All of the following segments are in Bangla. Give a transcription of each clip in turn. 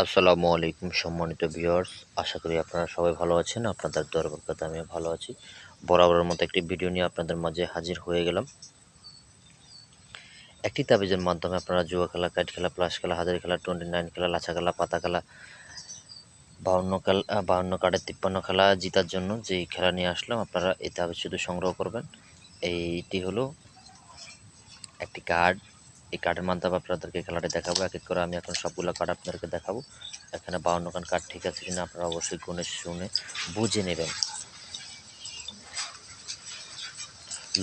আসসালামু আলাইকুম সম্মানিত ভিউয়ার্স। আশা করি আপনারা সবাই ভালো আছেন, আপনাদের দরবারকাতে আমিও ভালো আছি। বরাবরের মতো একটি ভিডিও নিয়ে আপনাদের মাঝে হাজির হয়ে গেলাম। একটি তাবিজের মাধ্যমে আপনারা জুয়া খেলা, কাইট খেলা, প্লাস খেলা, হাজারি খেলা, টোয়েন্টি নাইন খেলা লাচা খেলা, পাতা খেলা, বাউন্ন খেলা বাউন্ন কার্ডের তিপ্পান্ন খেলা জিতার জন্য যে খেলা নিয়ে আসলাম, আপনারা এই তাবিজ শুধু সংগ্রহ করবেন। এইটি হলো একটি কার্ড। এই কার্ডের মাধ্যমে আপনাদেরকে খেলাটি দেখাবো। এক এক করে আমি এখন সবগুলো কার্ড আপনাদেরকে দেখাবো। এখানে বাউন্ন খান কার্ড ঠিক আছে কিনা আপনারা অবশ্যই গুণে শুনে বুঝে নেবেন।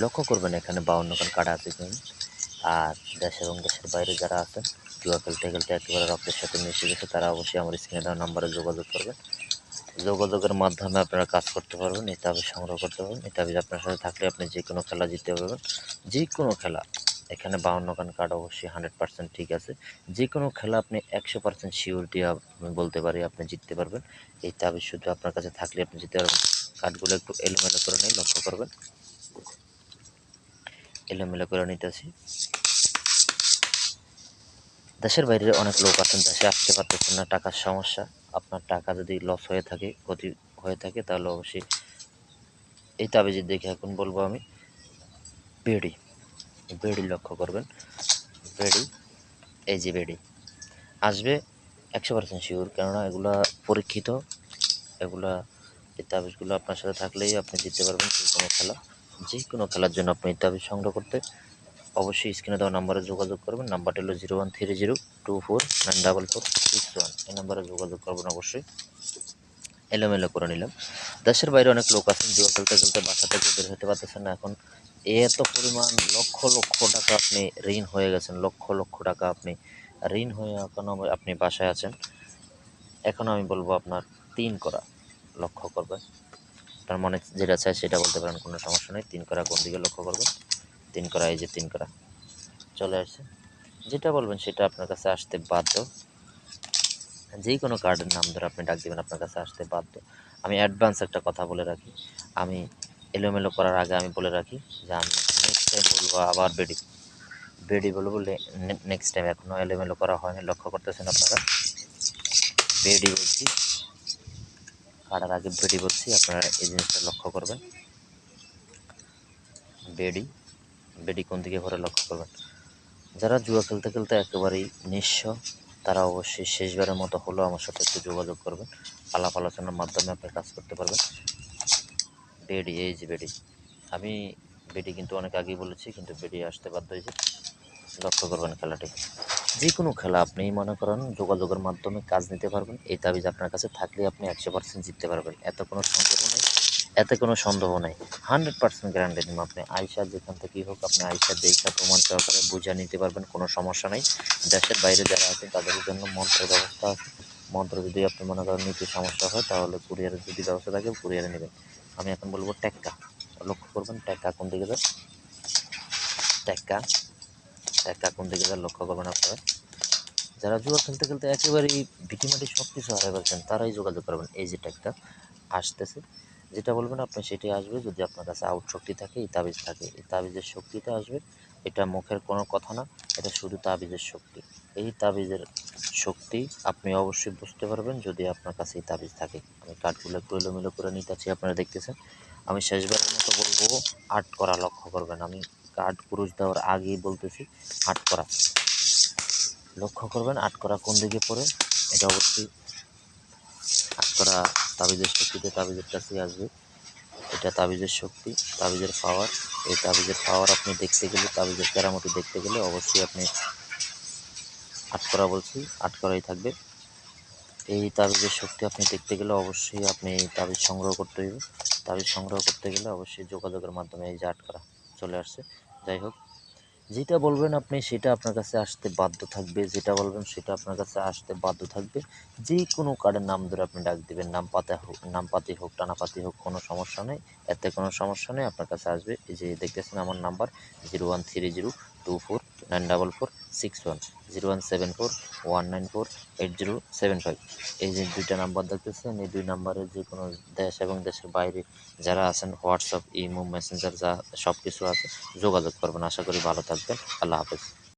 লক্ষ্য করবেন এখানে বাউন্ন খান কার্ড আছে কিনা। আর দেশ এবং দেশের বাইরে যারা আছেন, জুয়া খেলতে খেলতে একেবারে রক্তের সাথে মিশে গেছে, তারা অবশ্যই আমার স্ক্রিনে দেওয়া নাম্বারে যোগাযোগ করবেন। যোগাযোগের মাধ্যমে আপনারা কাজ করতে পারবেন তাবিজ সংগ্রহ করতে পারবেন তাবিজ আপনার সাথে থাকলে আপনি যে কোনো খেলা জিততে পারবেন। যে কোনো খেলা। এখানে বাউন্ন খান কার্ড অবশ্যই হান্ড্রেড পার্সেন্ট ঠিক আছে। যে কোনো খেলা আপনি একশো পার্সেন্ট শিওর দিয়ে বলতে পারি, আপনি জিততে পারবেন। এই তাবিজ শুধু আপনার কাছে থাকলে আপনি জিততে পারবেন। কার্ডগুলো একটু এলোমেলো করে নিয়ে লক্ষ্য করবেন। এলোমেলো করে নিতেছি। দেশের বাইরে অনেক লোক আছেন, দেশে আসতে পারতেছেন না, টাকার সমস্যা। আপনার টাকা যদি লস হয়ে থাকে, ক্ষতি হয়ে থাকে, তাহলে অবশ্যই এই তাবিজের দেখে এখন বলব আমি বেড়ি বেড়ি লক্ষ্য করবেন। বেড়ি, এই যে বেড়ি, আসবে একশো পার্সেন্ট শিওর কেননা এগুলা পরীক্ষিত, এগুলা এই তাবিজগুলো আপনার সাথে থাকলেই আপনি জিততে পারবেন যে কোনো খেলা। যে কোনো খেলার জন্য আপনি তাবিজ সংগ্রহ করতে অবশ্যই স্ক্রিনে দেওয়া নাম্বারে যোগাযোগ করবেন। নাম্বারটা হলো zero one three zero two four nine double four six one এই নাম্বারে যোগাযোগ করবেন অবশ্যই। এলোমেলো করে নিলাম। দেশের বাইরে অনেক লোক আছেন জুয়া খেলতে খেলতে বাসা থেকে বের হতে পারতেছেন না। এখন এত পরিমাণ লক্ষ লক্ষ টাকা আপনি ঋণ হয়ে গেছেন, লক্ষ লক্ষ টাকা আপনি ঋণ হয়ে এখন আপনি বাসায় আছেন। এখন আমি বলব আপনার তিন করা লক্ষ্য করবেন। আপনার মনে যেটা চায় সেটা বলতে পারেন, কোনো সমস্যা নেই। তিন করা কোন দিকে লক্ষ্য করবেন? তিন করা, এই যে তিন করা। চলে আসছে। যেটা বলবেন সেটা আপনার কাছে আসতে বাধ্য। যেই কোনো কার্ডের নাম ধরে আপনি ডাক দেবেন, আপনার কাছে আসতে বাধ্য। আমি অ্যাডভান্স একটা কথা বলে রাখি। আমি এলোমেলো করার আগে আমি বলে রাখি যে আমি নেক্সট টাইম বলব, আবার বেডি বেডি বলব বলে নেক্সট টাইম এখনও এলোমেলো করা হয়নি, লক্ষ্য করতেছেন আপনারা? বেডি বলছি, কাটার আগে বেডি বলছি, আপনারা এই জিনিসটা লক্ষ্য করবেন। বেডি বেডি কোন দিকে ঘরে লক্ষ্য করবেন? যারা জুয়া খেলতে খেলতে একেবারেই নিঃস্ব, তারা অবশ্যই শেষবারের মতো হলেও আমার সাথে একটু যোগাযোগ করবেন। আলাপ আলোচনার মাধ্যমে আপনি কাজ করতে পারবেন। বেডি, এই যে বেডি। আমি বেডি কিন্তু অনেক আগেই বলেছি, কিন্তু বেডি আসতে বাধ্য হয়েছে। লক্ষ্য করবেন খেলাটি। যে কোনো খেলা আপনি মনে করেন, যোগাযোগের মাধ্যমে কাজ নিতে পারবেন। এই তাবিজ আপনার কাছে থাকলে আপনি একশো পার্সেন্ট জিততে পারবেন। এত কোনো সন্দেহ নেই। এতে কোনো সন্দেহ নেই। হান্ড্রেড পার্সেন্ট গ্যারান্টি দিব আপনি আইসা যেখান থেকেই হোক, আপনি আইসা দেখা প্রমাণ সহকারে বুঝে নিতে পারবেন, কোনো সমস্যা নেই। দেশের বাইরে যারা আছেন তাদের জন্য মন্ত্রের ব্যবস্থা আছে। মন্ত্র যদি আপনি মনে করেন নিতে সমস্যা হয়, তাহলে কুরিয়ারের যদি ব্যবস্থা থাকে, কুরিয়ারে নেবেন। আমি এখন বলব ট্যাক্কা। লক্ষ্য করবেন, ট্যাক্কা কোন দিকে যায়? ট্যাক্কা ট্যাক্কা কোন দিকে যায় লক্ষ্য করবেন আপনারা। যারা জুয়া খেলতে খেলতে একেবারেই ভিটিমাটি সব কিছু হারাই ফেলছেন, তারাই যোগাযোগ করবেন। এই যে ট্যাক্কা আসতেছে, যেটা বলবেন আপনি সেটাই আসবে। যদি আপনার কাছে আউট শক্তি থাকে, এই তাবিজ থাকে, এই তাবিজের শক্তিটা আসবে। এটা মুখের কোনো কথা না, এটা শুধু তাবিজের শক্তি। এই তাবিজের শক্তি আপনি অবশ্যই বুঝতে পারবেন যদি আপনার কাছে এই তাবিজ থাকে। আমি কাঠগুলো একটু এলোমেলো করে নিতেছি আপনারা দেখতেছেন। আমি শেষবারের মতো বলব, আট করা লক্ষ্য করবেন। আমি কাঠ পুরুষ দেওয়ার আগেই বলতেছি, আট করা। লক্ষ্য করবেন, আট করা কোন দিকে পড়ে? এটা অবশ্যই আট করা তাবিজের শক্তিতে তাবিজের কাছেই আসবে। এটা তাবিজের শক্তি, তাবিজের পাওয়ার এই তাবিজের পাওয়ার আপনি দেখতে গেলে, তাবিজের কেরামতি দেখতে গেলে অবশ্যই আপনি আটকরা বলছি, আটকরাই থাকবে। এই তাবিজের শক্তি আপনি দেখতে গেলে অবশ্যই আপনি তাবিজ সংগ্রহ করতে হইবে। তাবিজ সংগ্রহ করতে গেলে অবশ্যই যোগাযোগের মাধ্যমে এই যে আটকরা চলে আসছে। যাই হোক যেটা বলবেন আপনি সেটা আপনার কাছে আসতে বাধ্য থাকবে, যেটা বলবেন সেটা আপনার কাছে আসতে বাধ্য থাকবে। যে কোনো কার্ডের নাম ধরে আপনি ডাক দেবেন, নাম পাতা হোক, নাম পাতি হোক টানাপাতি হোক, কোনো সমস্যা নেই, এতে কোনো সমস্যা নেই, আপনার কাছে আসবে। এই যে দেখতেছেন আমার number, zero one three zero two four nine double four six one zero one seven four one nine four eight zero seven five. এই যে দুইটা নাম্বার দেখতেছেন, এই দুই নাম্বারে যে কোনো দেশ এবং দেশের বাইরে যারা আছেন, হোয়াটসঅ্যাপ, ইমো, মেসেঞ্জার, যা সব কিছু আছে, যোগাযোগ করবেন। আশা করি ভালো থাকবেন। আল্লাহ হাফেজ।